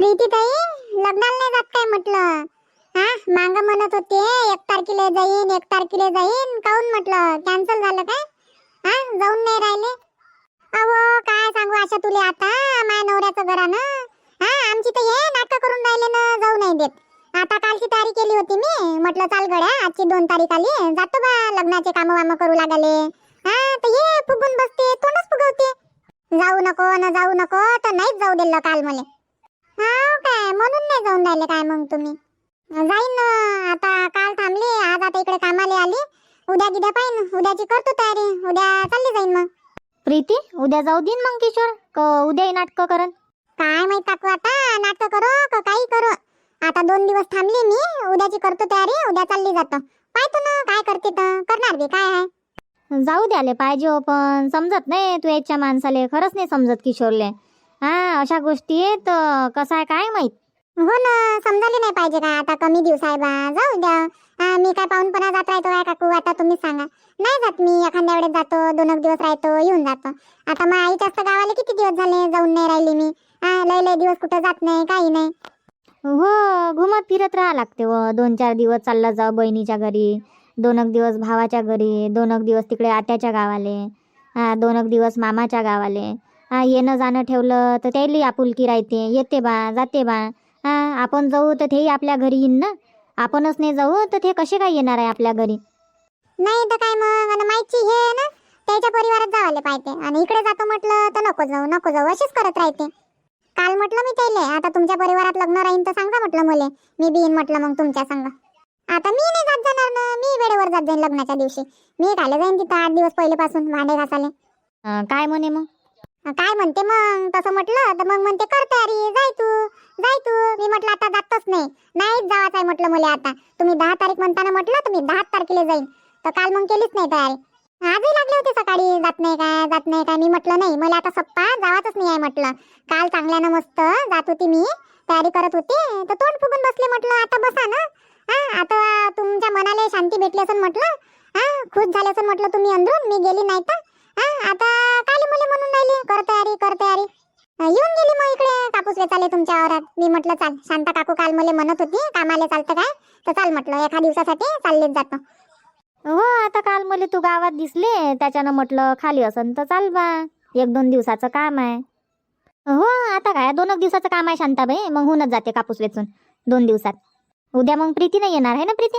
प्रीती ताई लग्नाला नाही जात काय म्हटलं? हा? मांग म्हणत होते एक तारखेला जाईन एक तारखेला जाईन काऊन म्हटलं? कॅन्सल झालं काय? हा? जाऊन नाही राहिले? अहो काय सांगू आशा तुले आता माय नवऱ्याचं घरानं? हा? आमची तर हे नाटक करून राहिले ना जाऊ नाही देत. आता कालची तयारी केली होती मी. म्हटलं चाल गड्या आजची दोन तारीख आली. जातो बा लग्नाचे काम वाम करू लागले. हा? तर ये फुगून बसते तोंडच फुगवते. जाऊ नको न जाऊ नको तर नाहीच जाऊ दिलं काल मला. हा काय? म्हणून नाही जाऊन राहिले काय मग तुम्ही? जाईन ना आता काल थांबली आज आता इकडे कामाला आली. उद्या गिद्या पाहिन उद्याची करतो तयारी. उद्या चालली जाईन मग. प्रीती उद्या जाऊ देईन मग किशोर. क उद्याही नाटकं करन काय माहीत काकू आता नाटक करो का काही करो. आता दोन दिवस थांबली मी उद्याची करतो तयारी उद्या चालली जातो. पाहतो ना काय करते तर. करणार बी काय आहे? जाऊ द्याले पाहिजे हो पण समजत नाही तू याच्या माणसाले. खरंच नाही समजत किशोरले. हा अशा गोष्टी आहेत कसं आहे काय माहीत? हो ना समजायला नाही पाहिजे का आता कमी दिवस आहे बा जाऊ द्या. हा, मी काय पाहूनपणा जात राहतो काय काकू आता तुम्ही सांगा. नाही जात मी एखाद्या वेळेस जातो दोन एक दिवस राहतो येऊन जातो. आता मग आईच्या असतं गावाला किती दिवस झाले जाऊन नाही राहिली मी? हा लय लय दिवस कुठं जात नाही काही नाही. हो घुमत फिरत राहा लागते व दोन चार दिवस चालला जाऊ बहिणीच्या घरी दोन एक दिवस भावाच्या घरी दोन एक दिवस तिकडे आत्याच्या गावाले हा दोन एक दिवस मामाच्या गावाले. येणं जाणं ठेवलं तर त्याला आपुलकी राहते येते बा जाते बा. हा आपण जाऊ तर तेही आपल्या घरी येईन ना? आपणच नाही जाऊ तर ते कसे काय येणार आहे आपल्या घरी? नाही तर काय मग? आणि माहिती हे ना त्याच्या परिवारात जावाले पाहिजे. आणि इकडे जातो म्हटलं तर नको जाऊ नको जाऊ अशीच करत राहते. काल म्हटलं मी त्याले आता तुमच्या परिवारात लग्न राहीन तर सांगा म्हटलं मुले. मी बी येईन म्हटलं मग तुमच्या संग. आता मी नाही जात जाणार ना? मी वेळेवर जात जाईन लग्नाच्या दिवशी. मी काले जाईन तिथं आठ दिवस पहिलेपासून भांडे घासाले काय म्हणे मग? काय म्हणते मग? तसं म्हटलं तर मग म्हणते कर तयारी जाय तू जाय तू. मी म्हटलं आता जातच नाही. नाहीच जावाच आहे म्हटलं मुले आता. तुम्ही दहा तारीख म्हणताना म्हटलं तर मी दहा तारखेला जाईन. तर काल मग केलीच नाही तयारी. आजही लागले होते सकाळी जात नाही काय जात नाही काय. मी म्हटलं नाही मला आता सप्पा जावाच नाही आहे म्हटलं. काल चांगल्यानं मस्त जात होती मी तयारी करत होती तर तोंड फुगून बसले म्हटलं. आता बसा ना. हा आता तुमच्या मनाला शांती भेटली असं म्हटलं. हा खुश झाले असं म्हटलं तुम्ही अंदरून मी गेली नाही तर. हा आता काली मुले म्हणून राहिली. कर तयारी कर तयारी येऊन गेली मग इकडे. कापूस वेचाले तुमच्या वावरात मी म्हटलं चाल शांता काकू काल मुले म्हणत होती कामाला चालतं काय? तर चाल म्हटलं एका दिवसासाठी चाललेच जातो. हो आता काल मला तू गावात दिसले. त्याच्यानं म्हटलं खाली असन तर चाल बा. एक दोन दिवसाचं काम आहे. हो आता काय? दोन एक दिवसाचं काम आहे शांताबाई मग होऊनच जाते कापूस वेचून. दोन दिवसात. उद्या मग प्रीती नाही येणार आहे ना प्रीती?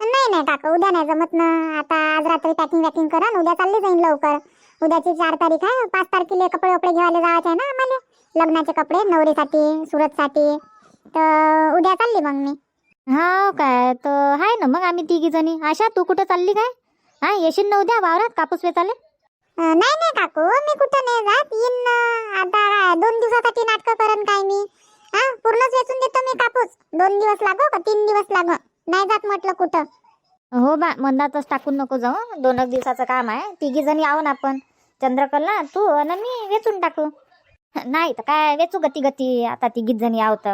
नाही नाही काका उद्या नाही जमत ना. आता आज रात्री पॅकिंग वॅकिंग करा उद्या चालले जाईन लवकर. उद्याची चार तारीख आहे. पाच तारखेला कपडे वपडे घ्यायला जायचे आहे ना आम्हाला. लग्नाचे कपडे नवरीसाठी सुरतसाठी तर उद्या चालली मग मी. हा काय? तर आहे ना मग आम्ही तिघी जणी. आशा तू कुठं चालली काय? हा येशील ना उद्या? वावरात कापूस वेचाले नाही नाही काकू मी कुठं नाही जात. येईन ना. आता दोन दिवसासाठी नाटक करन काय मी. हा पूर्णच वेचून देतो मी कापूस. दोन दिवस लागो का तीन दिवस लागो? नाही जात म्हटलं कुठं. हो बा मंदातच टाकून नको जाऊ दोन एक दिवसाचं काम आहे. तिघी जणी आहो ना आपण. चंद्रकला तू आणि मी वेचून टाकू. नाही तर काय वेचू गती गती आता तिघीच जणी आहो तर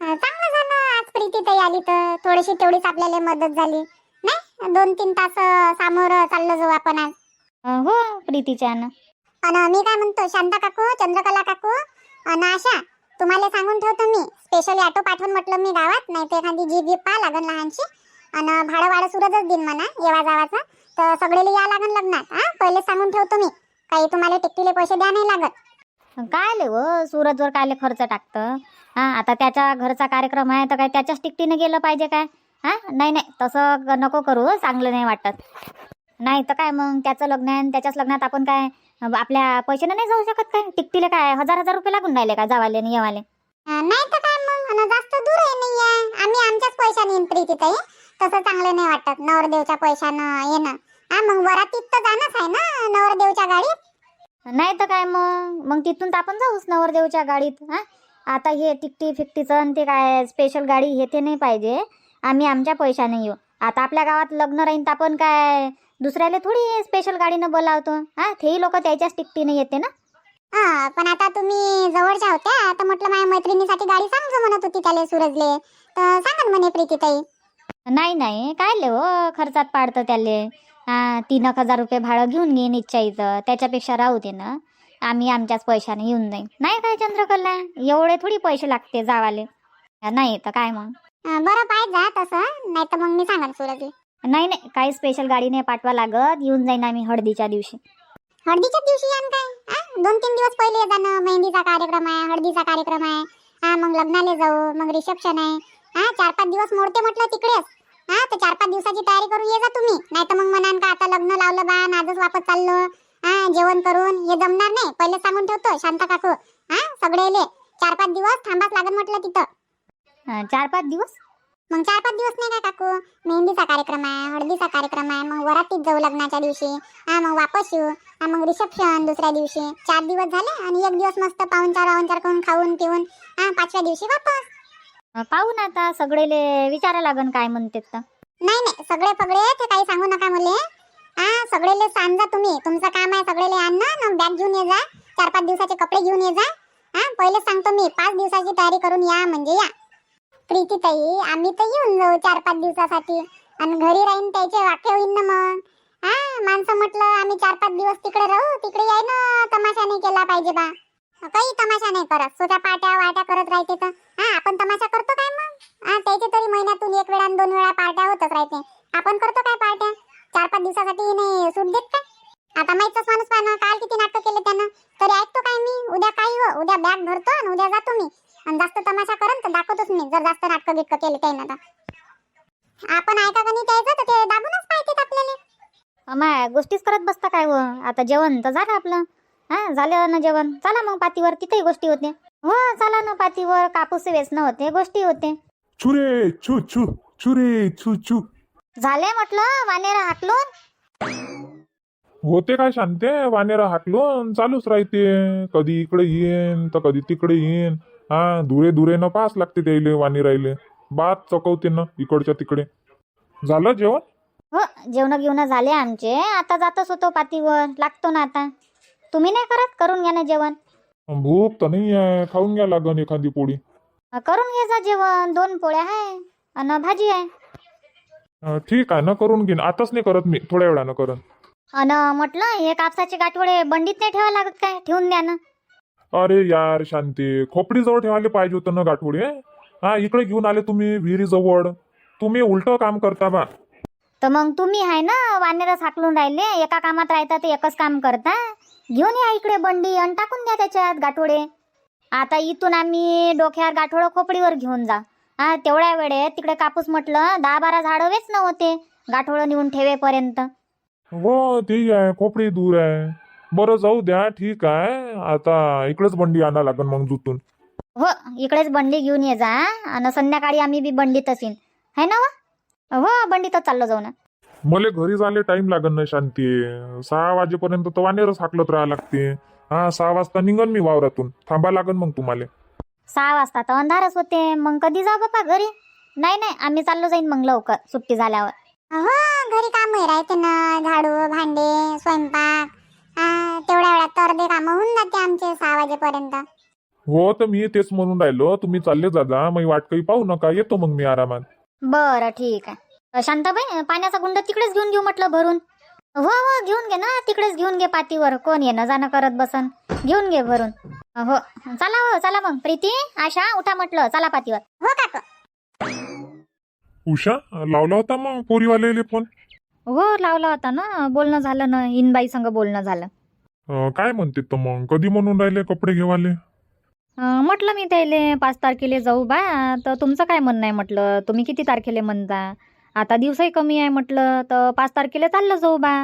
अं, चांगलं झालं आज प्रीती ताई आली तर. थोडीशी तेवढीच आपल्याला मदत झाली. नाही दोन तीन तास सामोर चाललो जाऊ आपण आज. हो प्रीतीच्या आणि मी काय म्हणतो शांता काकू चंद्रकला काकू आणि आशा तुम्हाला सांगून ठेवतो मी. स्पेशली ऑटो पाठवून म्हटलं मी गावात नाही तर एखादी जीप जीप पहा लागन लहानशी. आणि भाडं वाडं सुरतच देईन म्हणा येवा जावाचं तर सगळेला या लागन लग्नात हा? पहिले सांगून ठेवतो मी. काही तुम्हाला टिकटीले पैसे द्या नाही लागत. काय ले व सूरजवर कायले खर्च टाकतं? हा आता त्याच्या घरचा कार्यक्रम आहे तर काय त्याच्याच टिकटीने गेलं पाहिजे काय? हा? नाही नाही तसं नको करू हं, चांगलं नाही वाटत. नाही तर काय मग त्याचं लग्न आहे आणि त्याच्याच लग्नात आपण काय आपल्या पैशाने नाही जाऊ शकत काय? टिकटीले काय हजार हजार रुपये लागून राहिले का जावाले आणि येवाले? अं, नाही तर काय मग आणि जास्त दूर आहे नाही आहे. आम्ही आमच्याच पैशाने प्रीती ताई तसं चांगलं नाही वाटत. नवरदेवच्या पैशानं येणं. हा मग वरातीत तर जाणंच आहे ना नवरदेवच्या गाडीत? नाही तर काय मग? मग तिथून तर आपण जाऊच नवरदेवच्या गाडीत हा? आता हे टिकटी फिकटीचं आणि ते काय स्पेशल गाडी हे ते नाही पाहिजे. आम्ही आमच्या पैशाने येऊ. आता आपल्या गावात लग्न राहीन तर आपण काय दुसऱ्याला थोडी स्पेशल गाडीनं बोलावतो. हा तेही लोक त्याच्याच टिकटीने येते ना? हा पण आता तुम्ही जवळच्या होत्या तर म्हटलं माझ्या मैत्रिणीसाठी गाडी सांगतो म्हणत होती त्याला सूरजले. तर सांगा ना म्हणे प्रीतीताई. नाही नाही. काय ले हो? खर्चात पाडतं त्याले. तीन एक हजार रुपये भाडं घेऊन घेईन इच्छा इथं त्याच्यापेक्षा राहू दे ना. आम्ही आमच्याच पैशाने येऊन जाईन. नाही काय चंद्रकला? एवढे थोडी पैसे लागते जावाले. नाही तर काय मग? बरं पाहिजे जा तसं. नाही तर मग मी सांगा सूरजला नाही नाही. काही स्पेशल गाडी नाही पाठवा लागत. येऊन जाईन आम्ही हळदीच्या दिवशी. हळदीच्याच दिवशी यान काय? दोन तीन दिवस पहिले जाणं. मेहंदीचा कार्यक्रम आहे हळदीचा कार्यक्रम आहे. हा मग लग्नाला जाऊ. मग रिसेप्शन आहे. हा चार पाच दिवस मोडते म्हटलं तिकडेच. हा तर चार पाच दिवसाची तयारी करून ये जा तुम्ही. नाही तर मग म्हणान का आता लग्न लावलं बा आजच वापस चाललो. हा जेवण करून हे जमणार नाही. पहिले सांगून ठेवतो शांता काकू. हा सगळेले चार पाच दिवस थांबाच लागत म्हटलं तिथं. चार पाच दिवस? मग चार पाच दिवस नाही काय काकू? मेहंदीचा कार्यक्रम आहे हळदीचा कार्यक्रम आहे मग वरातीत जाऊ लग्नाच्या दिवशी. हा मग वापस येऊ. हा मग रिसेप्शन दुसऱ्या दिवशी. चार दिवस झाले आणि एक दिवस मस्त पाहुणचार वाहुणचार करून खाऊन पिऊन हा पाचव्या दिवशी वापस. पाहू ना आता सगळेले विचारा लागन काय म्हणते तर. नाही नाही सगळे पगळे ते काही सांगू नका मुले. हा सगळेले सांजा तुम्ही. तुमचं काम आहे सगळेले आणणं बॅग घेऊन ये जा. चार पाच दिवसाचे कपडे घेऊन ये जा. हा पहिले सांगतो मी पाच दिवसाची तयारी करून या म्हणजे या. प्रीती ताई आम्ही तर येऊन जाऊ चार पाच दिवसासाठी. आणि घरी राहीन त्याचे वाक्य होईन ना मग. हा माणसं म्हटलं आम्ही चार पाच दिवस तिकडे राहू तिकडे याय ना तमाशा नाही केला पाहिजे बा. काही तमाशा नाही करत. स्वतः पाट्या वाट्या करत राहते तर. हा आपण तमाशा करतो काय मग? त्याचे तरी महिन्यातून एक वेळा दोन वेळा पार्ट्या होतच राहते. आपण करतो काय पार्ट्या? चार पाच दिवसासाठी नाही सूट देत काय? आता माहीतच माणूस पाहणं काल किती नाटक केले त्यानं? तरी ऐकतो काय मी? उद्या काही हो उद्या बॅग भरतो आणि उद्या जातो मी. आणि जास्त तमाशा करन तर दाखवतोच मी जर जास्त नाटक बिटक केले त्यानं तर. आपण ऐका का नाही त्यायचं तर ते दाबूनच पाहिजेत आपल्याला. माय गोष्टीच करत बसता काय हो? आता जेवण तर झालं आपलं. हा झालं ना जेवण. चला मग पातीवर तिथेही गोष्टी होते हो चला ना पातीवर कापूस वेचणं होते गोष्टी होते. छुरे छू छू छुरे छू छू. झाले म्हटलं वानेर हाकलून? होते काय शांते वानेरा हाकलून चालूच राहते. कधी इकडे येईन तर कधी तिकडे येईन. हा दुरे दुरे न पास लागते त्याले वाणी राहिले बात चकवते ना इकडच्या तिकडे. झालं जेवण? हो जेवण घेऊन झाले आमचे. आता जातच होतो पातीवर लागतो ना आता. तुम्ही नाही करत? करून घ्या ना जेवण. भूक तर नाही आहे खाऊन घ्या लागन एखादी पोळी. करून घे जा जेवण दोन पोळ्या आहे आणि भाजी आहे अं, ठीक आहे ना करून घेईन. आताच नाही करत मी थोड्या वेळानं करन अन म्हटलं हे कापसाचे गाठवडे बंडीत नाही ठेवा लागत काय? ठेवून द्या ना. अरे यार शांती खोपडी जवळ ठेवायला पाहिजे होतं ना गाठोडे हा इकडे घेऊन आले तुम्ही विहिरी जवळ. तुम्ही उलट काम करता बा. तर मग तुम्ही आहे ना वानेरच हाकलून राहिले एका कामात राहता ते एकच काम करता? घेऊन या इकडे बंडी आणि टाकून द्या त्याच्यात गाठोडे. आता इथून आम्ही डोक्यावर गाठोडं खोपडीवर घेऊन जा. हा तेवढ्या वेळेत तिकडे कापूस म्हटलं दहा बारा झाडं वेच होते. गाठोडं नेऊन ठेवेपर्यंत. हो ते आहे खोपडी दूर आहे. बरं जाऊ द्या ठीक आहे. आता इकडेच बंडी आणा लागन मग जुतून. हो इकडेच बंडी घेऊन ये जा आणि संध्याकाळी आम्ही बी बंडीतच येईन. है ना व? हो बंडीतच चाललो जाऊ ना. मला घरी जायला टाइम लागन नाही शांती. सहा वाजेपर्यंत तर वानेरच हाकलत राहा लागते. हा सहा वाजता निघन मी वावरातून. थांबा लागन मग तुम्हाला. सहा वाजता तर अंधारच होते. मग कधी जाऊ बापा घरी? नाही नाही आम्ही चाललो जाईन मग लवकर सुट्टी झाल्यावर. हो घरी काम राहते ना. झाडू भांडे स्वयंपाक. हा तेवढ्या वेळात तर अर्धे कामं होऊन जाते आमचे सहा वाजेपर्यंत. हो तर मी तेच म्हणून राहिलो. तुम्ही चालले जा जा. मग वाट काही पाहू नका. येतो मग मी आरामात. बरं ठीक आहे. शांताबाई पाण्याचा गुंड तिकडेच घेऊन घेऊ म्हटलं भरून. हो हो घेऊन घे ना तिकडेच घेऊन घे पातीवर. कोण येणं जाणं करत बसन. घेऊन घे भरून. हो. चला हो चला मग. प्रीती आशा उठा म्हटलं. चला पातीवर. हो काकू. उषा लावला होता मग पोरीवाले फोन? हो लावला होता ना. बोलणं झालं ना. इनबाई संग बोलणं झालं. काय म्हणते तर मग? कधी म्हणून राहिले कपडे घेवाले? म्हटलं मी त्याले पाच तारखेला जाऊ बा. तर तुमचं काय म्हणणं आहे म्हटलं? तुम्ही किती तारखेला म्हणता? आता दिवसही कमी आहे म्हटलं तर पाच तारखेला चाललं जाऊ बा.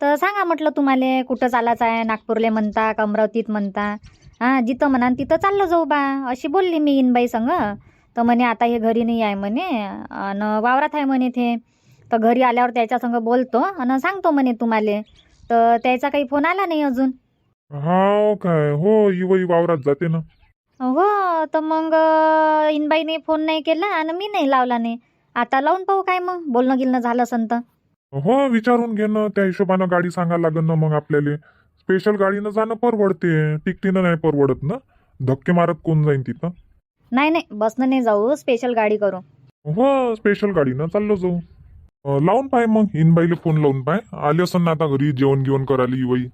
तर सांगा म्हटलं तुम्हाला कुठं चालायचं आहे? नागपूरले म्हणता का अमरावतीत म्हणता. हां जिथं म्हणान तिथं चाललं जाऊ बा. अशी बोलली मी इनबाई संग. तर म्हणे आता हे घरी नाही आहे म्हणे. आणि वावरात आहे म्हणे ते. तर घरी आल्यावर त्याच्या संग बोलतो आणि सांगतो म्हणे तुम्हाला. तर त्याचा काही फोन आला नाही अजून. हा काय? हो इवई वावरात जाते ना. हो तर मग इनबाईने फोन नाही केला आणि मी नाही लावला नाही. आता लावून पाहू काय मग? बोलणं गिलणं झालं संत हो विचारून घे ना. त्या हिशोबानं गाडी सांगायला लागेल ना मग आपल्याला. स्पेशल गाडीनं जाणं परवडते. टिकटीनं नाही परवडत ना. धक्के मारत कोण जाईन तिथं? नाही नाही. बसनं नाही जाऊ. स्पेशल गाडी करू. हो स्पेशल गाडीनं चाललो जाऊ. अं, लावून पाय मग. इनबाईला फोन लावून पाय. आले असं ना आता घरी जेवण गिवण करायला इवई.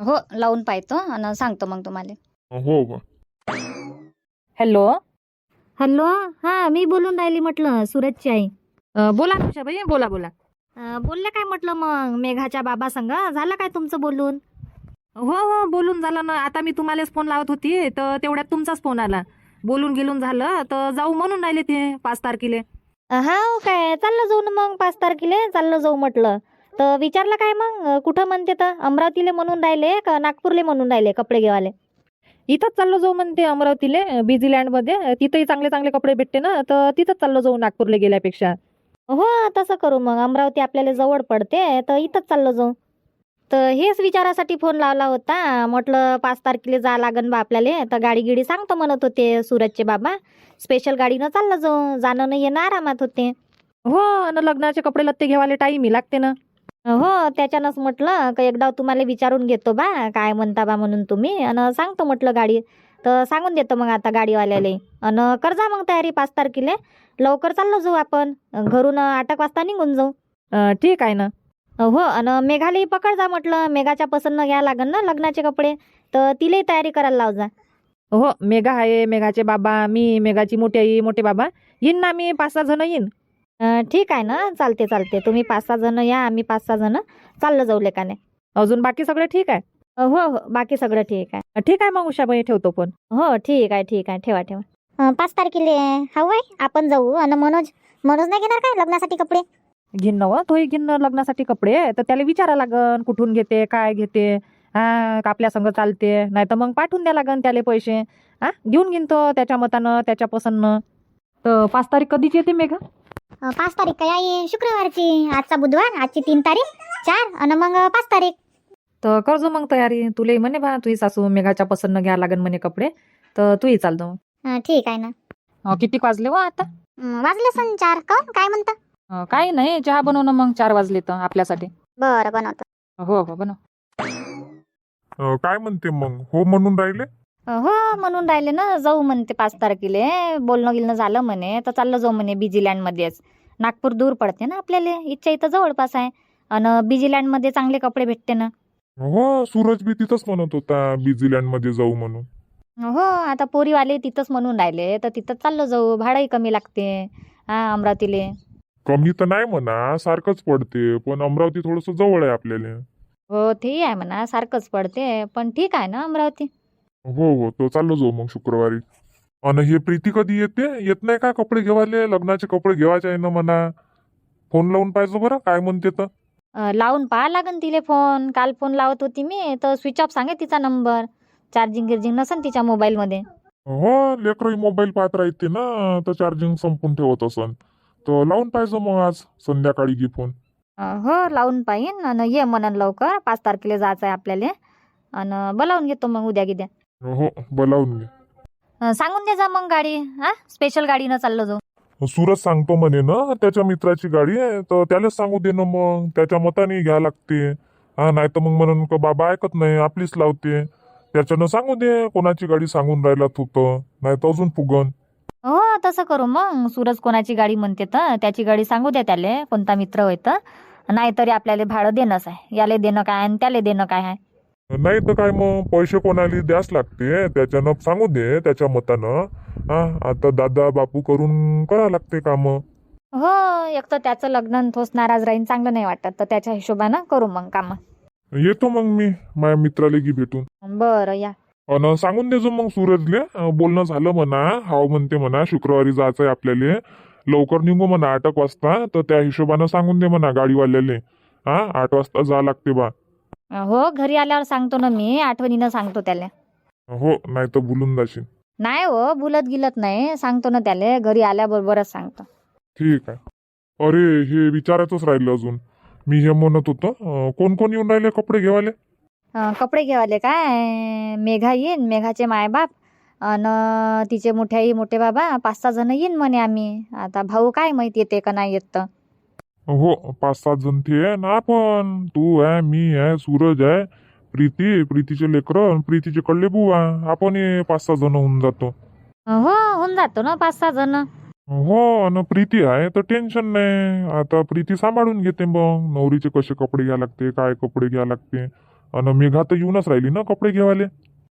हो लावून पाहतो आणि सांगतो मग तुम्हाला. हो हो. हॅलो? हॅलो हा मी बोलून राहिली म्हटलं सुरतची आई. अ, बोला उषाबाई बोला बोला. अं, बोलले काय म्हटलं मग मेघाच्या बाबा संग? झालं काय तुमचं बोलून? हो हो बोलून झालं ना. आता मी तुम्हालाच फोन लावत होती तर तेवढ्यात तुमचाच फोन आला. बोलून गेलून झालं तर जाऊ म्हणून राहिले ते पाच तारखेला. हा काय चाललं जाऊ ना मग पाच तारखेला चाललं जाऊ म्हटलं. तर विचारलं काय मग अं, कुठं म्हणते तर? अमरावतीले म्हणून राहिले का नागपूरले म्हणून राहिले कपडे घेवाले? इथंच चाललो जाऊ म्हणते अमरावतीले बिझी लँडमध्ये तिथंही चांगले चांगले कपडे भेटते ना तर तिथंच चाललो जाऊ नागपूरला गेल्यापेक्षा. हो तसं करू मग. अमरावती आपल्याला जवळ पडते तर इथंच चाललो जाऊ. तर हेच विचारासाठी फोन लावला होता. म्हटलं पाच तारखेला जा लागन बा आपल्याला. तर गाडी गिडी सांगतो म्हणत होते सुरतचे बाबा. स्पेशल गाडीनं चाललं जाऊ. जाणं नाही येणं आरामात होते. हो आणि लग्नाचे कपडे लत्ते घेवाले टाईमही लागते ना. हो त्याच्यानंच म्हटलं का एकदा तुम्हाला विचारून घेतो बा काय म्हणता बा म्हणून तुम्ही. आणि सांगतो म्हटलं गाडी. तर सांगून देतो मग आता गाडीवाल्याला. आणि कर जा मग तयारी पाच तारखेला. लवकर चाललो जाऊ आपण. घरून आठ एक वाजता निघून जाऊ. ठीक आहे ना. हो आणि मेघालाही पकड जा म्हटलं. मेघाच्या पसंत घ्या लागन ना लग्नाचे कपडे. तर तिलाही तयारी करायला लाव जा. हो मेघा आहे मेघाचे बाबा मी मेघाची मोठी आई मोठे बाबा. येईन ना मी पाच सहा जण येईन. ठीक आहे ना. चालते चालते. तुम्ही पाच सहा जण या आम्ही पाच सहा जण. चाललं जाऊ लेकाने. अजून बाकी सगळे ठीक आहे? हो हो. बाकी सगळं ठीक आहे. ठीक आहे मग उषाबाई ठेवतो फोन. हो ठीक आहे ठीक आहे. ठेवा ठेवा. पाच तारखेला हवं आहे? आपण जाऊ. आणि मनोज? मनोज नाही घेणार काय लग्नासाठी कपडे? ना व, तोही घेईन ना लग्नासाठी कपडे. तर त्याला विचारा लागन कुठून घेते काय घेते. हा का आपल्या संग चालते. नाही तर मग पाठवून द्या लागन त्याले पैसे. हा घेऊन घेईन तो त्याच्या मतानं त्याच्या पसंतनं तर पाच तारीख कधीची येते मेघा? पाच तारीख काय आहे शुक्रवारची. आजचा बुधवार आजची तीन तारीख चार. आणि मग पाच तारीख. तर करजो मग तयारी. तुलाही म्हणे बा तुझी सासू मेघाच्या पसंतनं घ्या लागन म्हणे कपडे. तर तूही चालतो अं, ठीक आहे ना. किती वाजले व आता? अं, वाजले सन चार. काऊन काय म्हणता? अं, काही नाही. चहा बनवणं मग चार वाजले तर आपल्यासाठी. बरं बनवतो. हो हो बनव. अं, काय म्हणते मग? हो म्हणून राहिले? हो म्हणून राहिले ना जाऊ म्हणते पाच तारखेला. बोलणं गिलणं झालं म्हणे तर चाललं जाऊ म्हणे बिजीलँडमध्येच नागपूर दूर पडते ना आपल्याला इच्छा इथं जवळपास आहे. आणि बिजीलँडमध्ये चांगले कपडे भेटते ना. हो सूरज बी तिथंच म्हणत होता बिझीलँडमध्ये जाऊ म्हणून. हो आता पोरीवाले तिथंच म्हणून राहिले तर तिथं चाललो जाऊ. भाडंही कमी लागते हा अमरावतीले. कमी तर नाही म्हणा सारखंच पडते पण अमरावती थोडस जवळ आहे आपल्याला. हो ते आहे म्हणा सारखंच पडते पण ठीक आहे ना अमरावती? हो हो तो चाललो जाऊ मग शुक्रवारी. आणि हे प्रीती कधी येते? येत नाही का कपडे घेवाले? लग्नाचे कपडे घेवायचे आहे ना म्हणा. फोन लावून पाहिजे बरं काय म्हणते तर. अं, लावून पाहा लागन तिले फोन. काल फोन लावत होती मी तर स्विच ऑफ सांगे तिचा नंबर चार्जिंग गिर्जिंग नसन तिच्या मोबाईलमध्ये हो लेकरही मोबाईल पाहत राहते ना तर चार्जिंग संपून ठेवत असन. तर लावून पाहिजे मग आज संध्याकाळी घे फोन. अं, हो लावून पाहिन. आणि ये म्हणन लवकर पाच तारखेला जायचं आहे आपल्याला. आणि बोलावून घेतो मग उद्या गिद्या हो बोलावून घे. अं, सांगून दे जा मग गाडी हा? स्पेशल गाडीनं चाललो जाऊ सूरज सांगतो म्हणे ना त्याच्या मित्राची गाडी आहे तर त्यालाच सांगू दे ना मग. त्याच्या मताने घ्या लागते. हा नाही तर मग म्हणून का बाबा ऐकत नाही आपलीच लावते. त्याच्यानं सांगू दे कोणाची गाडी सांगून राहिला तू तर. नाही तर अजून फुगन. हो तसं करू मग. सूरज कोणाची गाडी म्हणते तर त्याची गाडी सांगू द्या त्याले कोणता मित्र होय तर. नाहीतरी आपल्याला भाडं देणंच आहे. याले देणं काय आणि त्याले देणं काय आहे. नाही तर काय मग पैसे कोणाला द्यास लागते? त्याच्यानं सांगू दे त्याच्या मतानं. हा आता दादा बापू करून करा लागते काम. हो एक तर त्याचं लग्न तोच नाराज राहीन चांगलं नाही वाटत. तर त्याच्या हिशोबानं करू मग काम. येतो मग मी माझ्या मित्राला की भेटून. बरं या. अन सांगून देजो मग सूरजले. अं, बोलणं झालं म्हणा हाव म्हणते म्हणा शुक्रवारी जायचंय आपल्याला. लवकर निघू म्हणा आठ एक वाजता. तर त्या हिशोबानं सांगून दे म्हणा गाडीवाल्याले. हा आठ वाजता जा लागते बा. हो घरी आल्यावर सांगतो ना मी. आठवणीनं सांगतो त्याला. हो नाही तर भुलून जाशील. नाही हो बुलत गिलत नाही. सांगतो ना त्याला. घरी आल्याबरोबरच सांगतो. ठीक आहे. अरे हे विचारायचंच राहिलं अजून. मी हे म्हणत होतो अं, कोण कोण येऊन राहिले कपडे घेवाले? अं, कपडे घेवाले काय? मेघा येईन मेघाचे मायबाप. आणि तिचे मोठे आई मोठे बाबा पाच सहा जण येईन म्हणे आम्ही. आता भाऊ काय माहिती येते का नाही येत तर. हो पाच सात जण ते आहे ना आपण. तू आहे मी आहे सूरज आहे प्रीती प्रीतीचे लेकरं प्रीतीचे कडले बुवा. आपण हे पाच सहा जण होऊन जातो. हो होऊन जातो ना पाच सहा जण. हो आणि प्रीती आहे तर टेन्शन नाही. आता प्रीती सांभाळून घेते मग. नवरीचे कसे कपडे घ्या लागते काय कपडे घ्या लागते. आणि मेघा तर येऊनच राहिली ना कपडे घेवाले.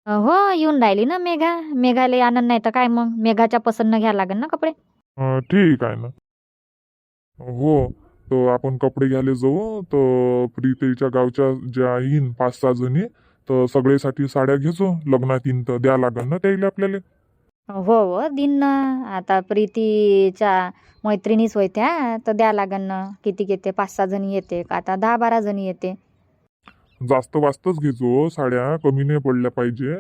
हो येऊन राहिली ना मेघा. मेघाला आनंद नाही तर काय मग? मेघाच्या पसंत घ्यायला लागेल ना कपडे. ठीक आहे ना. हो. तर आपण कपडे घ्यायला जाऊ तर प्रीतीच्या गावच्या ज्या येईन पाच सहा जणी तर सगळ्यासाठी साड्या घेजो. लग्नात येईन तर द्या लागेल ना त्याला आपल्याला. हो हो. दिन ना. आता प्रीतीच्या मैत्रिणीच होत्या तर द्या लागन ना. किती येते पाच सहा जणी येते. का आता दहा बारा जणी येते. जास्त वास्तच घेजो साड्या कमी नाही पडल्या पाहिजे.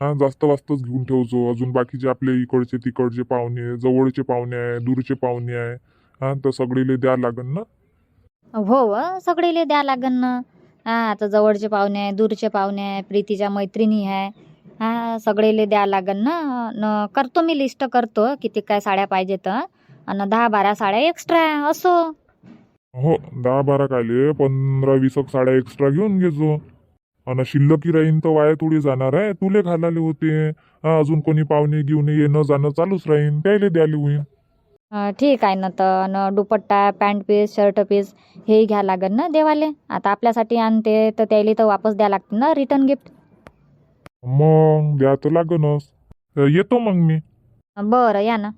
हा जास्त वास्तच घेऊन ठेवजो. अजून बाकीचे आपले इकडचे तिकडचे पाहुणे जवळचे पाहुणे आहे दूरचे पाहुणे आहे. हा तर सगळेले द्या लागन ना? हो हो सगळेले द्या लागन ना. हा आता जवळचे पाहुणे आहे दूरचे पाहुणे आहे प्रीतीच्या मैत्रिणी आहे. हा सगळेले द्या लागन ना. न करतो मी लिस्ट करतो किती काय साड्या पाहिजे तर आणि दहा बारा साड्या एक्स्ट्रा असो. हो दहा बारा कायले पंधरा वीस एक साड्या एक्स्ट्रा घेऊन घेजो. आणि शिल्लकी राहीन तर वाया थोडी जाणार आहे. तुले घालाले होते. हा, अजून कोणी पाहुणे घेऊन येणं जाणं चालूच राहीन. त्याले द्याले होईन ठीक आहे ना तर न dupatta pant piece shirt piece हेही घ्या लागन ना देवाले. आता आपल्यासाठी आणते तर त्याला तर वापस द्या लागते ना रिटर्न गिफ्ट मग द्या तर लागनच. येतो मग मी. बरं या ना.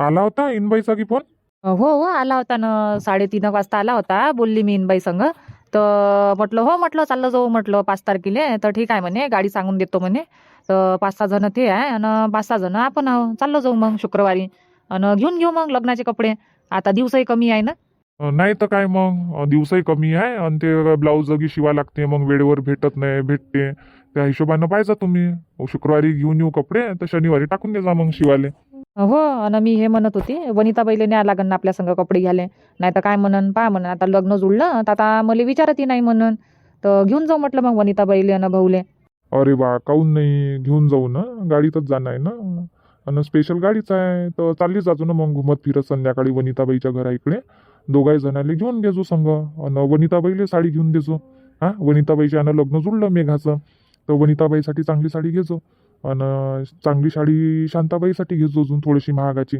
आला होता इनबाईचा की फोन? हो हो आला होता ना. साडेतीन वाजता आला होता बोलली मी इनबाई संग. तर म्हटलं हो म्हटलं चाललं जाऊ म्हटलं पाच तारखेला. तर ठीक आहे म्हणे गाडी सांगून देतो म्हणे. तर पाच सहा जण ते आहे आणि पाच सहा जण आपण आहो. चाललो जाऊ मग शुक्रवारी. आणि घेऊन घेऊ मग लग्नाचे कपडे. आता दिवसही कमी आहे ना? नाही तर काय मग? दिवसही कमी आहे आणि ते ब्लाऊज जगी शिवा लागते. मग वेळेवर भेटत नाही भेटते. त्या हिशोबानं पाहिजे तुम्ही. शुक्रवारी घेऊन येऊ कपडे. तर शनिवारी टाकून दे जा मग शिवाले. हो आणि मी हे म्हणत होती वनिताबाईले न्या लागन ना आपल्या संग कपडे घ्याले नाही तर काय म्हणन पहा म्हणन आता लग्न जुळलं तर आता मला विचारतही नाही म्हणून. तर घेऊन जाऊ म्हटलं मग वनिताबाईले आणि भाऊले. अरे बा काहून नाही घेऊन जाऊ ना? गाडीतच जाणं आहे ना? आणि स्पेशल गाडीच आहे तर चालली जातो ना मग घुमत फिरत संध्याकाळी वनिताबाईच्या घरा इकडे. दोघाही जणाले घेऊन घेजो संग. आणि वनिताबाईले साडी घेऊन देजो. हा वनिताबाईच्या यानं लग्न जुळलं मेघाचं. तर वनिताबाईसाठी चांगली साडी घेजो. आणि चांगली साडी शांताबाईसाठी घेजो अजून थोडीशी महागाची.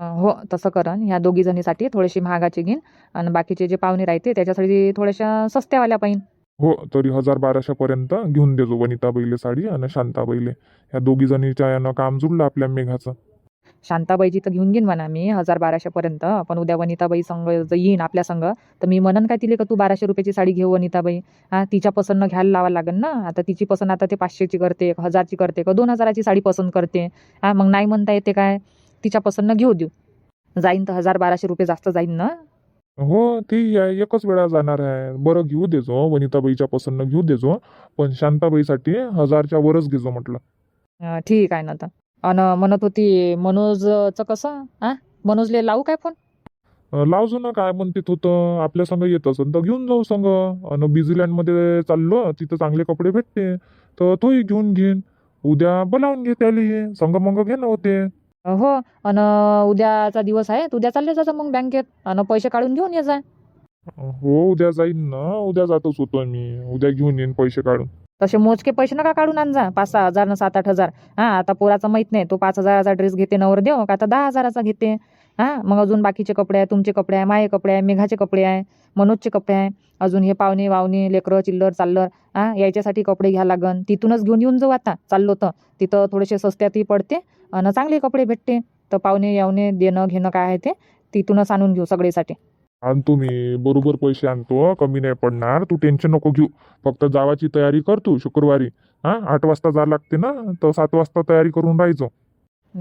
हो तसं करन ह्या दोघी जणीसाठी थोडीशी महागाची घेईन. आणि बाकीचे जे पाहुणे राहते त्याच्यासाठी थोड्याशा सस्त्यावाल्या पाहिजे हो तरी हजार बाराशेपर्यंत घेऊन देजो वनिताबाईले साडी आणि शांताबाईले. ह्या दोघी जणीच्या यानं काम जुळलं आपल्या मेघाचं. शांताबाईची तर घेऊन घेईन म्हणा मी हजार बाराशेपर्यंत पण उद्या वनिताबाई संग जर येईन आपल्या संग तर मी म्हणन काय तिले का तू बाराशे रुपयाची साडी घेऊ वनिताबाई? हा तिच्या पसंत घ्यायला लावा लागेल ना. आता तिची पसंत आता ते पाचशेची करते एक हजारची करते का दोन हजाराची साडी पसंत करते. हा मग नाही म्हणता येते काय? तिच्या पसंत घेऊ देऊ. जाईन तर हजार बाराशे रुपये जास्त जाईन ना. हो ती आहे एकच वेळा जाणार आहे. बरं घेऊ देजो वनिताबाईच्या पसंत घेऊ देजो पण शांताबाईसाठी हजारच्या वरच घेजो म्हटलं. ठीक आहे ना तर अन म्हणत होती मनोजचं कसं? हा मनोजले लावू काय फोन लावजो ना काय म्हणते होतं आपल्या संग येत असेल तर घेऊन जाऊ संग. आणि बिझीलँडमध्ये चाललो तिथं चांगले कपडे भेटते. तर तोही घेऊन घेईन. उद्या बोलावून घे त्याला संग मंग घे ना होते. हो अन उद्याचा दिवस आहे तर उद्या चालले जायचं मग बँकेत. आणि पैसे काढून घेऊन ये जा. हो उद्या जाईन ना. उद्या जातच होतो मी. उद्या घेऊन येईन पैसे काढून. तसे मोजके पैसे नका काढून आणजा पाच सहा हजार न सात आठ हजार. हा आता पोराचं माहीत नाही. तो पाच हजाराचा ड्रेस घेते नवर देव का आता दहा हजाराचा घेते? हा मग अजून बाकीचे कपडे आहे तुमचे कपडे आहे माये कपडे आहे मेघाचे कपडे आहे मनोजचे कपडे आहे. अजून हे पाहुणे वावणे लेकरं चिल्लर चाललर हा यायच्यासाठी कपडे घ्या लागन. तिथूनच घेऊन येऊन जाऊ आता. चाललो तर. तिथं थोडेसे सस्त्यातही पडते आणि चांगले कपडे भेटते. तर पाहुणे यावणे देणं घेणं काय आहे ते तिथूनच आणून घेऊ सगळेसाठी. आणतो मी बरोबर पैसे आणतो कमी नाही पडणार तू टेन्शन नको घेऊ. फक्त जावाची तयारी कर तू शुक्रवारी. हा आठ वाजता जा लागते ना तर सात वाजता तयारी करून राहायचो.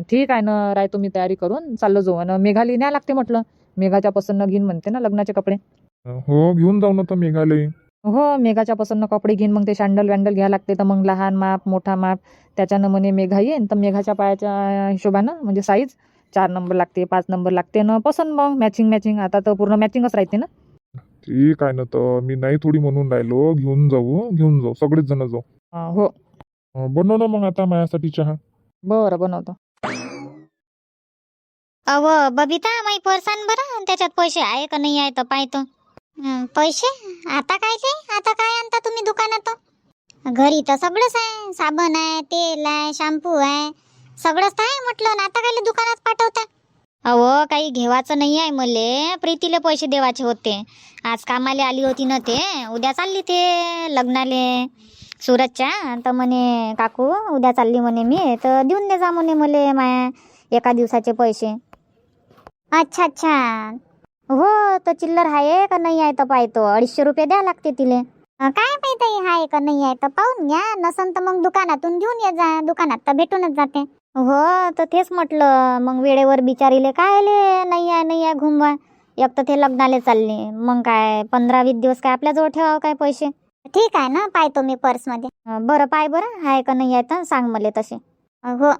ठीक आहे ना राय तुम्ही तयारी करून चाललो जाऊ. आणि मेघाली न्या लागते म्हटलं. मेघाच्या पसंत घेईन म्हणते ना लग्नाचे कपडे. हो घेऊन जाऊ ना तर मेघालय हो मेघाच्या पसंत कपडे घेईन मग ते सँडल वँडल घ्या लागते. तर मग लहान माप मोठा माप त्याच्यानं म्हणे मेघा येईन. तर मेघाच्या पायाच्या हिशोबानं म्हणजे साईज चार नंबर लागते पाच नंबर लागते ना पसंत मग मॅचिंग मॅचिंग आता तर पूर्ण मॅचिंगच राहते ना. ठीक आहे ना तर मी नाही थोडी म्हणून राहिलो. घेऊन जाऊ घेऊन जाऊ. सगळेच जण जाऊ. अं, हो. अं, बनव ना मग आता माझ्यासाठी चहा. बरं बनवतो. अव बबिता माई परसान बरं. त्याच्यात पैसे आहे का नाही आहे तर पाहतो. हं, पैसे? आता काय ते? आता काय आणता तुम्ही दुकानात? घरी तर सगळंच आहे. साबण आहे तेल आहे शॅम्पू आहे. सगळंच आहे म्हटलं ना आता काय दुकानात पाठवता? अहो काही घेवायचं नाही आहे मले. प्रीतीले पैसे देवाचे होते. आज कामाला आली होती ना ते. उद्या चालली ते लग्नाले. सुरतच्या. तर म्हणे काकू उद्या चालली म्हणे मी. तर देऊन दे जा म्हणे मले माया एका दिवसाचे पैसे. अच्छा अच्छा. हो तर चिल्लर आहे का नाही आहे तर पाहतो अडीचशे रुपये द्या लागते तिले. काय माहिती आहे का नाही आहे तर पाहून घ्या. नसन तर मग दुकानातून घेऊन ये जा. दुकानात तर भेटूनच जाते. हो तर तेच म्हटलं मग वेळेवर बिचारीले काय आले? नाही आहे नाही आहे घुमवा एक तर ते लग्नाले चालले. मग काय पंधरा वीस दिवस काय आपल्याजवळ ठेवावं काय पैसे? ठीक आहे ना पाहतो मी पर्समध्ये. अं, बरं पाय बरं. आहे का नाही आहे तर सांग मला तसे. अं, हो.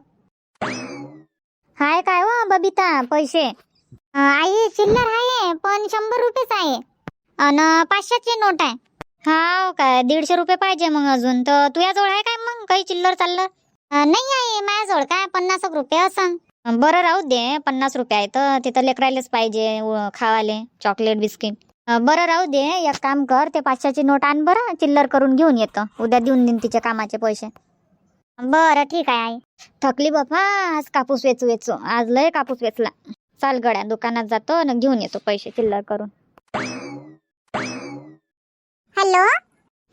हाय काय हो बबिता? पैसे? अं, आई चिल्लर आहे पण शंभर रुपयेच आहे. अन पाचशेची नोट आहे. हा काय दीडशे रुपये पाहिजे मग अजून. तर तुझ्याजवळ आहे काय मग? काही चिल्लर चाललं नाही आहे माझ्याजवळ काय पन्नास एक रुपये असं बरं राहू दे पन्नास रुपये आहे तर तिथं लेकरायलाच पाहिजे व- खावाले चॉकलेट बिस्किट अं, बरं राहू दे एक काम कर ते पाचशेची नोट आण बरं चिल्लर करून घेऊन येतं. उद्या देऊन देईन तिच्या कामाचे पैसे. बरं ठीक आहे आई. थकली बापा आज कापूस वेचू वेचू. आज लय कापूस वेचला. चाल गड्या दुकानात जातो आणि घेऊन येतो पैसे चिल्लर करून. हॅलो?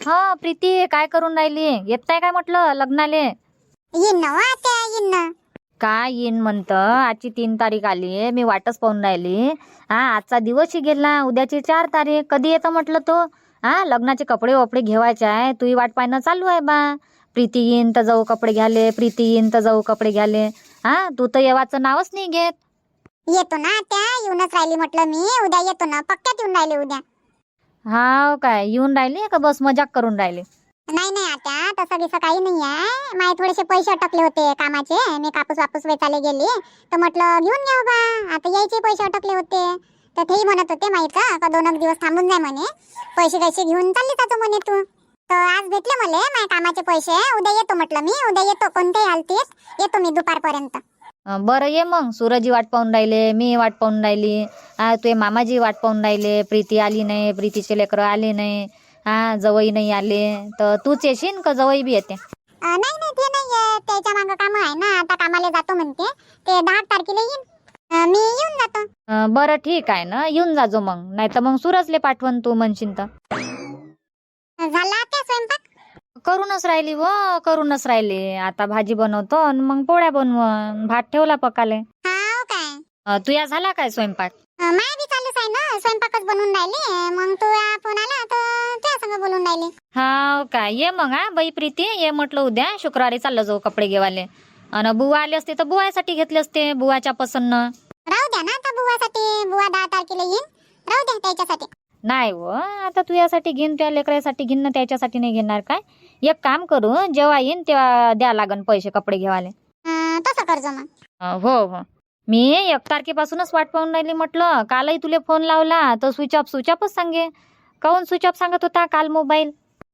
हो प्रीती काय करून राहिली? येत काय म्हटलं लग्नाले? येईन ना ना. काय येईन म्हणतं? आजची तीन तारीख आली मी वाटच पाहून राहिली. हा आजचा दिवसही गेला उद्याची चार तारीख. कधी येतं म्हटलं तो? हा लग्नाचे कपडे वपडे घेवायचे आहे तुही वाट पाहणं चालू आहे बा. प्रीती येईन तर जाऊ कपडे घ्याले प्रीती येईन तर जाऊ कपडे घ्याले. हा तू तर येवाचं नावच नाही घेत. येतो ना त्या येऊनच राहिली म्हटलं मी उद्या येतो ना पक्क्यात येऊन राहिले उद्या. हा काय येऊन राहिली का बस मजाक करून राहिली? नाही नाही आता तसं बिसं काही नाही आहे माझे थोडेसे पैसे अटकले होते कामाचे. मी कापूस वापूस वेचायला गेली. तर म्हटलं घेऊन घ्या बा आता यायचे पैसे अटकले होते. तर तेही म्हणत होते माहीत का दोन एक दिवस थांबून जाय म्हणे. पैसे कैसे घेऊन चालली तू म्हणे तू. तर आज भेटले मला माझ्या कामाचे पैसे. उद्या येतो म्हटलं मी. उद्या येतो कोणत्याही हालतीत. येतो मी दुपारपर्यंत. बरं ये मग. सूरजी वाट पाहून राहिले मी वाट पाहून राहिली. तुझे मामाजी वाट पाहून राहिले. प्रीती आली नाही प्रीतीचे लेकरं आले नाही. हा जवई नाही आले. तर तूच येशील का? जवई बी येते. नाही नाही ते नाही. त्याच्या मागं काम आहे ना. आता कामाला जातो म्हणते. ते दहा तारखेला येईन. अं, मी येऊन जातो. अं, बरं ठीक आहे ना. येऊन जाजो मग. नाही तर मग सूरजले पाठवण तू म्हणशील तर. झाला त्या स्वयंपाक? करूनच राहिली व करूनच राहिली. आता भाजी बनवतो आणि मग पोळ्या बनवून भात ठेवला पकाले. हाव काय? अं, तुया झाला काय स्वयंपाक? माय बी चालूच आहे ना. स्वयंपाकच बनवून राहिले. मग तू फोन आला तर संग बोलून राहिले. हा काय ये मग हा बाई प्रीती ये म्हटलं उद्या शुक्रवारी चाललं जाऊ कपडे घेवाले. आणि बुवा आले असते तर बुवासाठी घेतले असते बुवाच्या पसन्न. राहू द्या ना आता बुवासाठी बुवा दहा तारखेला येईन. राहू द्या त्याच्यासाठी. नाही व आता तू यासाठी घेईन त्या लेकरासाठी घेईन ना त्याच्यासाठी नाही घेणार काय? एक काम करू जेव्हा येईन तेव्हा द्या लागन पैसे कपडे घेवाले. अं, तसं करजो मग. अं, हो हो. मी एक तारखेपासूनच वाट पाहून राहिली म्हटलं कालही तुले फोन लावला तर स्विच ऑफ स्विच ऑफच सांगे. काऊन स्विच ऑफ सांगत होता काल मोबाईल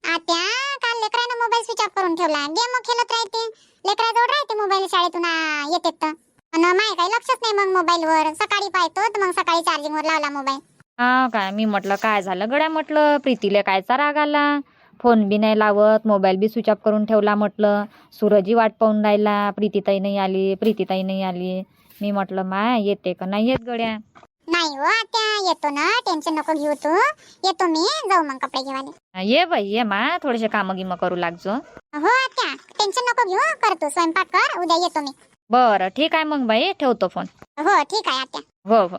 आत्या काल लेकरानं मोबाईल स्विच ऑफ करून ठेवला. गेम खेळत राहते. लेकराजवळ राहते मोबाईल शाळेतून येते तर. माय काही लक्षच नाही मग मोबाईलवर सकाळी पाहतो तर मग सकाळी चार्जिंगवर लावला मोबाईल हा काय मी म्हटलं काय झालं गड्या म्हटलं? प्रीतीले कायचा राग आला? फोन बी नाही लावत मोबाईल बी स्विच ऑफ करून ठेवला म्हटलं. सूरजी वाट पाहून राहिला प्रीतीताई नाही आली प्रीतीताई नाही आली. मी म्हटलं माय येते का? नाही येत गड्या. नाही हो आत्या. येतो ना. टेन्शन नको घेऊ तू. येतो मी. जाऊ मग कपडे घेवाले. ये बाई ये मा. थोडेसे कामं गिमं करू लागजो. हो आत्या. टेन्शन नको घेऊ. करतो स्वयंपाक कर. उद्या येतो मी. बरं ठीक आहे मग बाई. ठेवतो फोन हो ठीक आहे आत्या. हो हो.